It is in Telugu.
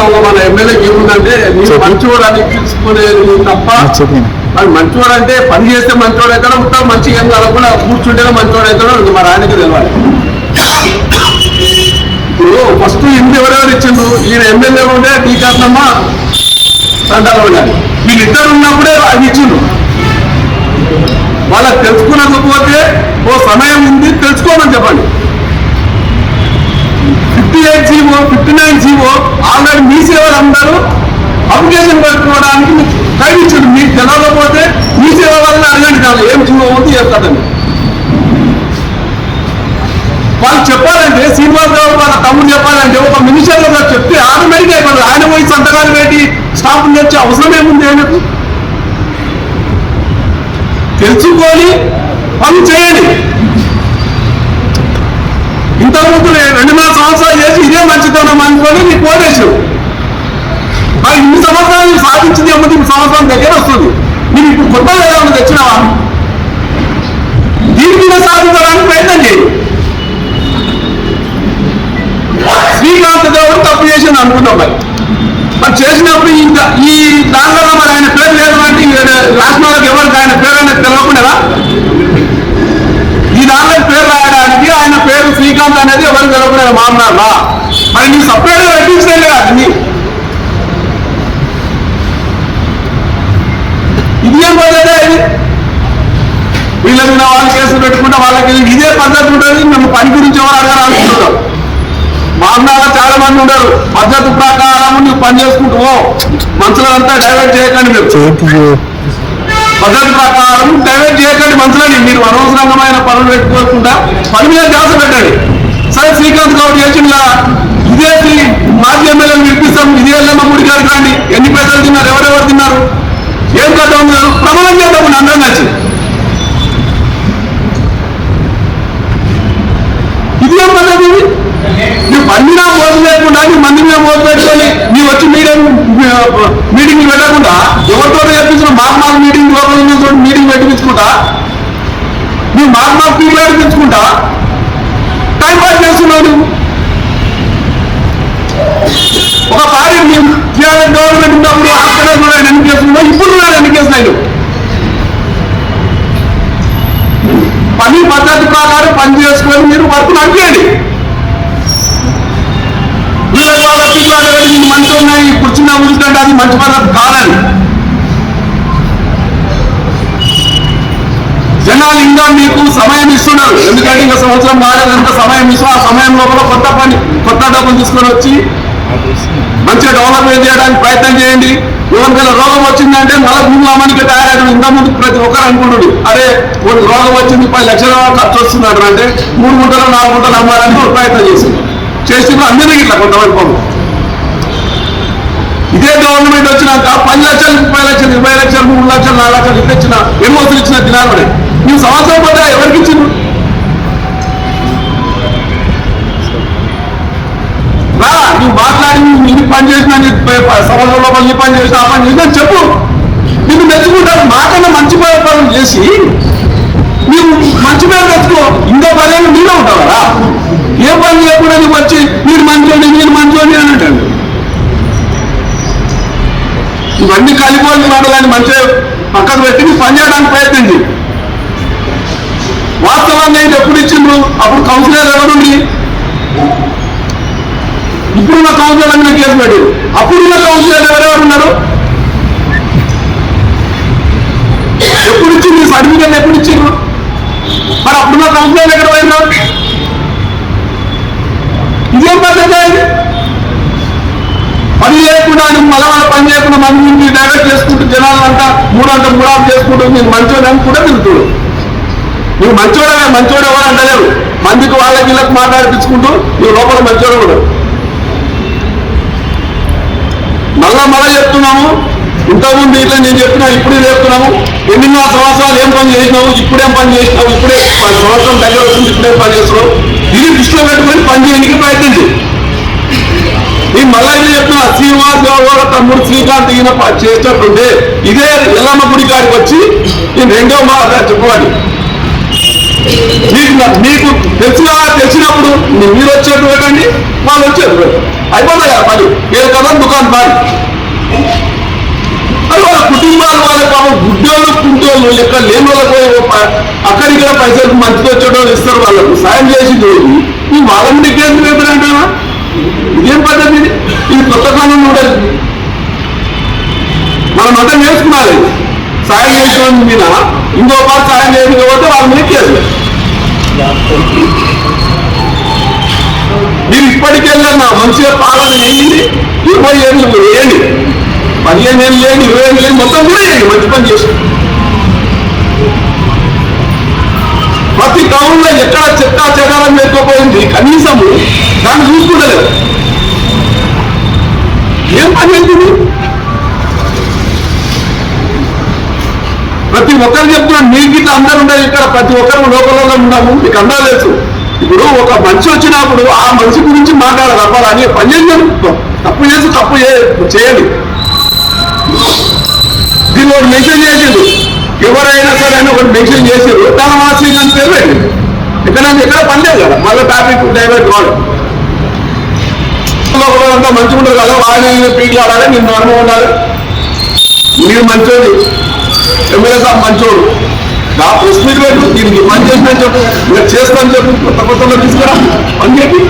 ఒక మన ఎమ్మెల్యేకి ఏముందంటే మీరు చెప్పు. మంచివాడు అని తీసుకునేది తప్ప మరి మంచివాడు అంటే పని చేస్తే మంచివాడు అవుతాడో ఉంటా మంచిగా ఏం కలగకుండా కూర్చుంటేనే మంచివాడు అవుతాడో అది మరి ఆయనకి తెలియాలి ఇప్పుడు ఫస్ట్ ఇంటి ఎవరెవరు ఇచ్చిండు ఈయన ఎమ్మెల్యే ఉండే టీకాత్నమ్మ సంతానం ఉండాలి వీళ్ళిద్దరు ఉన్నప్పుడే అది ఇచ్చిండు వాళ్ళకి తెలుసుకునకపోతే ఓ సమయం ఉంది తెలుసుకోమని చెప్పండి. Fifty eight GO fifty nine GO already మీ సేవలందరూ అప్లికేషన్ పెట్టుకోవడానికి మీకు టైం ఇచ్చిండు మీకు తెలవకపోతే మీ సేవ వల్ల అడగండి కాదు ఏం జీవో ఉంది వాళ్ళు చెప్పాలంటే శ్రీనివాసరావు వాళ్ళ తమ్ముడు చెప్పాలంటే ఒక మినిస్టర్ గారు చెప్తే ఆటోమేటిక్ అయిపోతుంది. ఆయన పోయి సంతకాలు పెట్టి స్టాంపులు తెచ్చే అవసరం ఏముంది ఆయనకు? తెలుసుకొని పని చేయండి. ఇంతకుముందు నేను రెండున్నర సంవత్సరాలు మంచితనం అనుకొని నీకు కోటేశావు మరి ఇన్ని సంవత్సరాలు సాధించింది అమ్మ నీకు సంవత్సరం దగ్గర వస్తుంది. నేను ఇప్పుడు కొత్తగా ఏమైనా తెచ్చినావా? దీని మీద సాధించడానికి ప్రయత్నం చేయి. శ్రీకాంత్ దేవుడు తప్పు చేసింది అనుకుంటాం మరి. మరి చేసినప్పుడు ఈ ఈ దానిలో మరి ఆయన పేరు లేదు అంటే రాసిన వాళ్ళకి ఎవరికి ఆయన పేరు అనేది తెలియకుండా ఈ దానిలో పేరు రాయడానికి ఆయన పేరు శ్రీకాంత్ అనేది ఎవరికి తెలియకుండా మామూలు మరి నీకు సపరేట్గా పెట్టించలేదు కదా అది ఇది ఏం పద్ధతి ఇది? వీళ్ళ మీద వాళ్ళు కేసులు పెట్టుకుంటే వాళ్ళకి ఇదే పద్ధతి ఉంటుంది. మేము పని గురించి ఎవరు అడగాలి అనుకుంటున్నాం మామూలుగా చాలా మంది ఉండరు పద్ధతి ప్రకారం నువ్వు పని చేసుకుంటూ మనుషులంతా డైవర్ట్ చేయకండి మీరు. పద్ధతి ప్రకారం డైవర్ట్ చేయకండి మనుషులని. మీరు అనవసరమైన పనులు పెట్టుకోకుండా పని మీద ధ్యాస పెట్టండి. సరే శ్రీకాంత్ గౌడ్ చేసిన ఇదే శ్రీ- మాజీ ఎమ్మెల్యేలు పిలిపిస్తాం. ఇదే కానీ ఎన్ని పైసలు తిన్నారు? ఎవరెవరు తిన్నారు? ఏం కథ ఉన్నారు ప్రమాణం చేద్దాం అందరం నచ్చి ఇది ఏం పద్ధతి నీ నువ్వు పండినా మోసం లేకుండా నీ మంది మీద మోసం పెట్టుకొని నీ వచ్చి మీడియం మీటింగ్ పెట్టకుండా ఎవరితో చెప్పించిన మాకు మాకు మీటింగ్ లోపల ఉన్న మీటింగ్ పెట్టించుకుంటా నీ మాకు మాకు పీపుల్ పెట్టించుకుంటా టైం పాస్ చేస్తున్నావు నువ్వు ఒక పార్టీ గవర్నమెంట్ ఉన్నప్పుడు అక్కడ కూడా ఎన్ని కేసులు ఇప్పుడు కూడా ఎన్ని కేసులు పని పద్ధతి ప్రకారం పని చేసుకొని మీరు వర్క్ నడిపేయండి. వాళ్ళ పిల్లలు మంచి ఉన్నాయి కూర్చున్న కూర్చుంటే అది మంచి పద్ధతి కాదని. జనాలు ఇంకా మీకు సమయం ఇస్తున్నారు. ఎందుకంటే ఇంకా సంవత్సరం కాలేదు ఎంత సమయం ఇస్తూ ఆ సమయం లోపల కొత్త పని కొత్త డబ్బులు తీసుకొని వచ్చి మంచిగా డెవలప్మెంట్ చేయడానికి ప్రయత్నం చేయండి. ఎవరికైనా రోగం వచ్చిందంటే మళ్ళీ ముందు తయారయ్యాడు తయారైన ముందు ప్రతి ఒక్కరు అనుకుంటుడు. అరే ఒక రోగం వచ్చింది పది లక్షల ఖర్చు వస్తున్నాడు అంటే మూడు గుంటలు నాలుగు గుంటలు అమ్మాలని ఒక ప్రయత్నం చేసింది చేసి అందరికీ ఇట్లా కొంతమంది పనులు ఇదే గవర్నమెంట్ వచ్చినాక పది లక్షలు ముప్పై లక్షలు ఇరవై లక్షలు మూడు లక్షలు నాలుగు లక్షలు ఇట్లా ఇచ్చిన ఎన్నో వసూలు ఇచ్చిన దినాలు పడే నువ్వు సంవత్సరం పడ్డా ఎవరికి ఇచ్చిండ్రు? రా నువ్వు మాట్లాడి నువ్వు ఇది పని చేసినా నీ పని పని చేసినా ఆ పని చేసినా చెప్పు. నీకు మెచ్చుకుంటారు మాకన్నా మంచి పని చేసి నీవు మంచి పేరు తెచ్చుకో. ఇంకో పదేళ్ళు మీరే ఉంటావు? కదా ఏ పని చేయకుండా నీకు వచ్చి మీరు మంచి మీరు మంచోండి అని అంటాడు. ఇవన్నీ కలిపోయి మాటలని మంచిగా పక్కకు పెట్టి నీ పని చేయడానికి ప్రయత్నించి. వాస్తవంగా ఇది ఎప్పుడు ఇచ్చిండ్రు? అప్పుడు కౌన్సిలర్ ఎవరుండి ఇప్పుడున్న కౌన్సిలర్ మీద కేసు పెట్టారు అప్పుడున్న కౌన్సిలర్ ఎవరెవరు ఉన్నారు? ఎప్పుడు ఇచ్చింది సర్టిఫికేట్ ఎప్పుడు ఇచ్చిండ్రు మరి అప్పుడున్న కౌన్సిలర్ ఎక్కడ పోయినారు ఇదేం పద్ధతి పని చేయకుండా నువ్వు మళ్ళా పని చేయకుండా మంది ముందు డైవర్ట్ చేసుకుంటూ జనాలు అంతా మూడంట చేసుకుంటూ నేను మంచోడని కూడా తిరుగుతుడు. నువ్వు మంచోడమే మంచోడు ఎవరు అంటలేవు మందికి వాళ్ళకి వీళ్ళకి మాట్లాడిపించుకుంటూ నువ్వు లోపల మంచోడు కూడా మళ్ళా మళ్ళా చెప్తున్నాము. ఇంతకుముందు ఇట్లా నేను చెప్పినా ఇప్పుడే చెప్తున్నాము. ఎన్నిన్నర సంవత్సరాలు ఏం పని చేసినావు? ఇప్పుడేం పని చేసినావు? ఇప్పుడే సంవత్సరం దగ్గర వస్తుంది ఇప్పుడే పని చేస్తున్నావు. ఇది దృష్టిలో పెట్టుకుని పని చేయడానికి ప్రయత్నించు. నేను మళ్ళా ఇది చెప్తున్నా శ్రీనివాస్ గౌడ తమ్ముడు శ్రీకాంత్ ఈయన ప- ఇదే ఎల్లమ్మ గుడి కాడికి వచ్చి నేను రెండో మాట చెప్పవాలి. మీకు మీకు తెలిసిన తెలిసినప్పుడు మీరు వచ్చేట్టు పెట్టండి వాళ్ళు వచ్చేది పెట్టండి అయిపోతాయి కదా పని? ఏ కదా దుకాణం పని అది వాళ్ళ కుటుంబాలు వాళ్ళ పాపం గుడ్డోళ్ళు కుంటోళ్ళు లెక్క లేని వాళ్ళకు ప- అక్కడిక్కడ పైసలు మంచిగా వచ్చేటోళ్ళు ఇస్తారు వాళ్ళకు. సాయం చేసి రోజు ఈ వాళ్ళని డిక్లేర్ పెట్టారంటావా ఇదేం పద్ధతి ఇది? కొత్త కాలం ఉండదు మనం అంతా నేర్చుకున్నాలి సాయం చేసిన మీద ఇంకో పాటు సాయం కాబట్టి వాళ్ళ మీద కేసు. మీరు ఇప్పటికెళ్ళన్నా మంచిగా పాలన చేయండి. ఇరవై ఏళ్ళు వేయండి పదిహేను ఏళ్ళు లేని ఇరవై ఏళ్ళు లేని మొత్తం కూడా వేయండి మంచి పని చేసి. ప్రతి టౌన్లో ఎక్కడ చెత్త చెదారం లేకపోయింది కనీసము దాన్ని చూసుకుంటలేదు. ఏం పని అవుతుంది ప్రతి ఒక్కరు చెప్తున్నాను మీకు ఇట్లా అందరు ఉండదు ఇక్కడ ప్రతి ఒక్కరు లోపల ఉన్నాము మీకు అందలేదు ఇప్పుడు ఒక మనిషి వచ్చినప్పుడు ఆ మనిషి గురించి మాట్లాడాలి తప్ప అని పని చేయాలి తప్పు చేసి తప్పు చే- చేయండి. దీన్ని ఒకటి మెన్షన్ చేసిండు. ఎవరైనా సరే అని ఒకటి మెన్షన్ చేసారు తన వాసి అని పేరు పెట్టింది ఇక్కడ ఎక్కడ పని లేదు కదా. మళ్ళీ టాపిక్ డైవర్ట్ కాదు అంతా మంచిగా ఉండదు కదా. వాళ్ళు పీట్లు ఆడాలి నిన్ను అనుభవం ఉండాలి. మీరు మంచిది ఎమ్మెల్యే సార్ మంచోడు. నా ప్రెస్ మీట్ పెట్టు దీనికి పని చేసిన చెప్పు. మీరు చేస్తాను చెప్పు కొత్త కొత్తలో తీసుకురా. అని చెప్పి